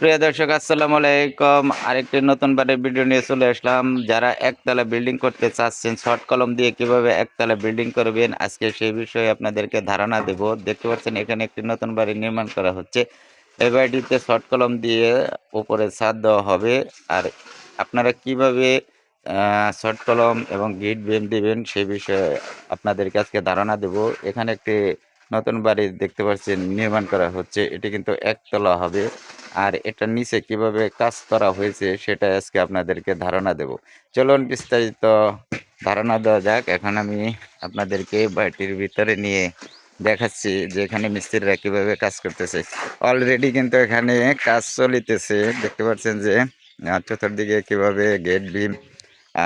প্রিয় দর্শক, আসসালামু আলাইকুম। আরেকটি নতুন বারের ভিডিও নিয়ে চলে আসলাম। যারা একতলা বিল্ডিং করতে চাচ্ছেন শর্ট কলম দিয়ে কীভাবে একতলা বিল্ডিং করবেন, আজকে সেই বিষয়ে আপনাদেরকে ধারণা দেব। দেখতে পাচ্ছেন, এখানে একটি নতুন বাড়ি নির্মাণ করা হচ্ছে। এই বাড়িটিতে শর্ট কলম দিয়ে উপরে ছাদ দেওয়া হবে। আর আপনারা কীভাবে শর্ট কলম এবং গিট বেম দিবেন, সেই বিষয়ে আপনাদেরকে আজকে ধারণা দেব। এখানে একটি নতুন বাড়ি দেখতে পাচ্ছেন, নির্মাণ করা হচ্ছে। এটি কিন্তু একতলা হবে। আর এটার নিচে কীভাবে কাজ করা হয়েছে সেটা আজকে আপনাদেরকে ধারণা দেব। চলুন বিস্তারিত ধারণা দেওয়া যাক। এখন আমি আপনাদেরকে বাড়িটির ভিতরে নিয়ে দেখাচ্ছি যে এখানে মিস্ত্রিরা কীভাবে কাজ করতেছে। অলরেডি কিন্তু এখানে কাজ চলিতেছে। দেখতে পাচ্ছেন যে চতুর্দিকে কীভাবে গেট বিম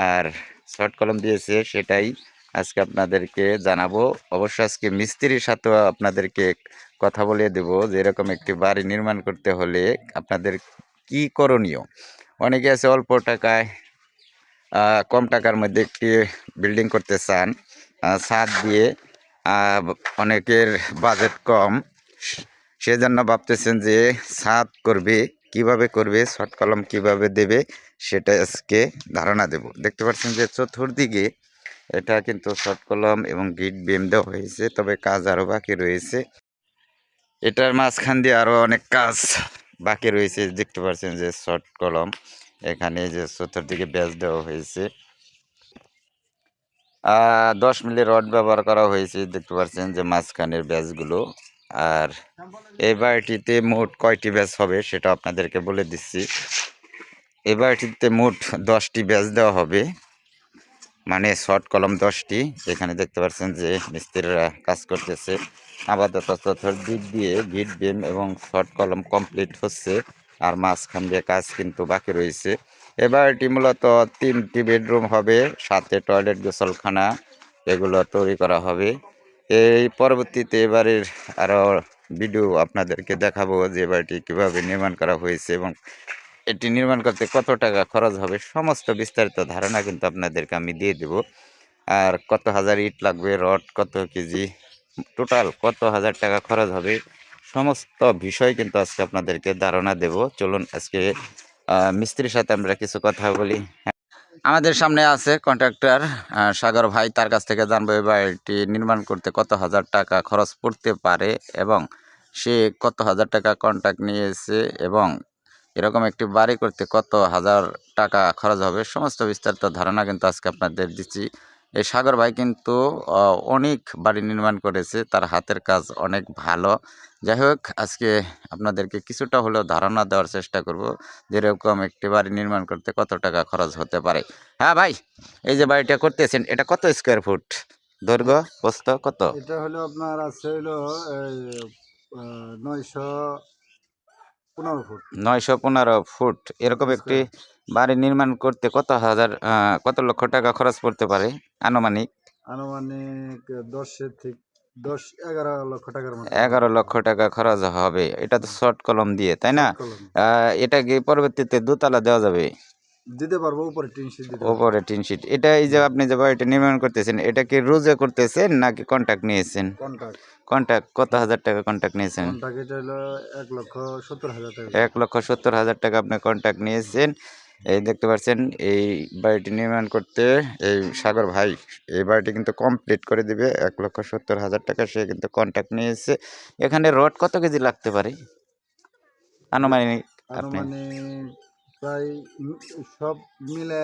আর শর্ট কলম দিয়েছে সেটাই আজকে আপনাদেরকে জানাব। অবশ্য আজকে মিস্ত্রির সাথেও আপনাদেরকে কথা বলে দেব যে এরকম একটি বাড়ি নির্মাণ করতে হলে আপনাদের কি করণীয়? অনেকে আছে অল্প টাকায় কম টাকার মধ্যে একটি বিল্ডিং করতে চান ছাদ দিয়ে অনেকের বাজেট কম। সেজন্য ভাবতেছেন যে ছাদ করবে, কীভাবে করবে, শর্ট কলম কীভাবে দেবে, সেটা আজকে ধারণা দেব। দেখতে পাচ্ছেন যে চতুর্দিকে এটা কিন্তু শর্ট কলম এবং গিট বেম দেওয়া হয়েছে, তবে কাজ আরও বাকি রয়েছে। এটার মাঝখান দিয়ে আরও অনেক কাজ বাকি রয়েছে, দেখতে পাচ্ছেন যে শর্ট কলম এখানে যে চতুর্দিকে ব্যাচ দেওয়া হয়েছে। দশ মিলি রড ব্যবহার করা হয়েছে, দেখতে পাচ্ছেন যে মাঝখানের ব্যাচগুলো আর এই বাড়িটিতে মোট কয়টি ব্যাচ হবে সেটা আপনাদেরকে বলে দিচ্ছি। এই বাড়িটিতে মোট দশটি ব্যাচ দেওয়া হবে। মানে শর্ট কলম দশটি, এখানে দেখতে পাচ্ছেন যে মিস্ত্রিরা কাজ করতেছে। আপাতত দিক দিয়ে গিট বেম এবং শর্ট কলম কমপ্লিট হচ্ছে আর মাঝখান দিয়ে কাজ কিন্তু বাকি রয়েছে। এবার এটি মূলত তিনটি বেডরুম হবে, সাথে টয়লেট গোসলখানা এগুলো তৈরি করা হবে। এই পরবর্তীতে এবারের আরও ভিডিও আপনাদেরকে দেখাবো যে বাড়িটি কীভাবে নির্মাণ করা হয়েছে এবং এটি নির্মাণ করতে কত টাকা খরচ হবে সমস্ত বিস্তারিত ধারণা কিন্তু আপনাদেরকে আমি দিয়ে দেব। আর কত হাজার ইট লাগবে, রড কত কেজি, টোটাল কত হাজার টাকা খরচ হবে, সমস্ত বিষয় কিন্তু আজকে আপনাদেরকে ধারণা দেব। চলুন আজকে মিস্ত্রির সাথে আমরা কিছু কথা বলি। আমাদের সামনে আছে কন্ট্রাক্টর সাগর ভাই, তার কাছ থেকে জানব এই বাড়িটি নির্মাণ করতে কত হাজার টাকা খরচ পড়তে পারে এবং সে কত হাজার টাকা কন্ট্রাক্ট নিয়েছে এবং এরকম একটি বাড়ি করতে কত হাজার টাকা খরচ হবে, সমস্ত বিস্তারিত ধারণা কিন্তু আজকে আপনাদের দিচ্ছি। এই সাগর ভাই কিন্তু অনেক বাড়ি নির্মাণ করেছে, তার হাতের কাজ অনেক ভালো। যাই হোক, আজকে আপনাদেরকে কিছুটা হলেও ধারণা দেওয়ার চেষ্টা করব যেরকম একটি বাড়ি নির্মাণ করতে কত টাকা খরচ হতে পারে। হ্যাঁ ভাই, এই যে বাড়িটা করতেছেন, এটা কত স্কোয়ার ফুট দৈর্ঘ্য, প্রস্থ কত? এটা হলো আপনার আছে হলো নয়শো পনেরো ফুট। নয়শো পনেরো ফুট। এরকম একটি বাড়ি নির্মাণ করতে কত হাজার কত লক্ষ টাকা খরচ পড়তে পারে আনুমানিক? আনুমানিক দশের থেকে দশ এগারো লক্ষ টাকার এগারো লক্ষ টাকা খরচ হবে। এটা তো শর্ট কলম দিয়ে তাই না? এটা কি পরবর্তীতে দোতলা দেওয়া যাবে? দিতে পারব উপরে টিন শিট দিতে পারব। ওপরে টিন শিট এটা এই যে আপনি যে বাড়িটা নির্মাণ করতেছেন এটা কি রোজে করতেছেন নাকি নিয়েছেন? কন্ট্রাক্ট কত হাজার টাকা নিয়েছেন? কন্ট্রাক্ট এটা হলো এক লক্ষ সত্তর হাজার টাকা। এক লক্ষ সত্তর হাজার টাকা আপনি নিয়েছেন। এই দেখতে পাচ্ছেন এই বাড়িটি নির্মাণ করতে এই সাগর ভাই এই বাড়িটি কিন্তু কমপ্লিট করে দিবে। এক লক্ষ সত্তর হাজার টাকা সে কিন্তু কন্ট্যাক্ট নিয়েছে। এখানে রড কত কেজি লাগতে পারে? আনুমানিক আপনি। আনুমানিক প্রায় সব মিলে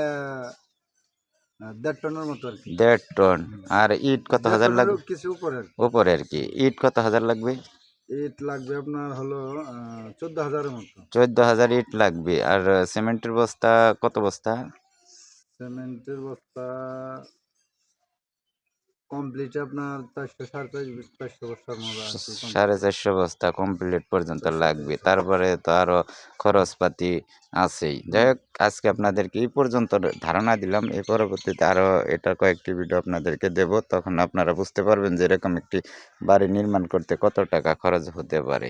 দেড় টনের মতো আর কি। দেড় টন। আর ইট কত হাজার লাগবে? কিছু উপরে আর কি। উপরে আর কি। ইট কত হাজার লাগবে? ইট লাগবে আপনার হলো চোদ্দ হাজারের মতো। চোদ্দ হাজার ইট লাগবে। আর সিমেন্টের বস্তা কত বস্তা? সিমেন্টের বস্তা কমপ্লিট আপনার চারশো চারশো। সাড়ে চারশো বস্তা কমপ্লিট পর্যন্ত লাগবে। তারপরে তো আরও খরচপাতি আছেই। যাই হোক আজকে আপনাদেরকে এই পর্যন্ত ধারণা দিলাম। এই পরবর্তীতে আরও এটা কয়েকটি ভিডিও আপনাদেরকে দেব। তখন আপনারা বুঝতে পারবেন যে এরকম একটি বাড়ি নির্মাণ করতে কত টাকা খরচ হতে পারে।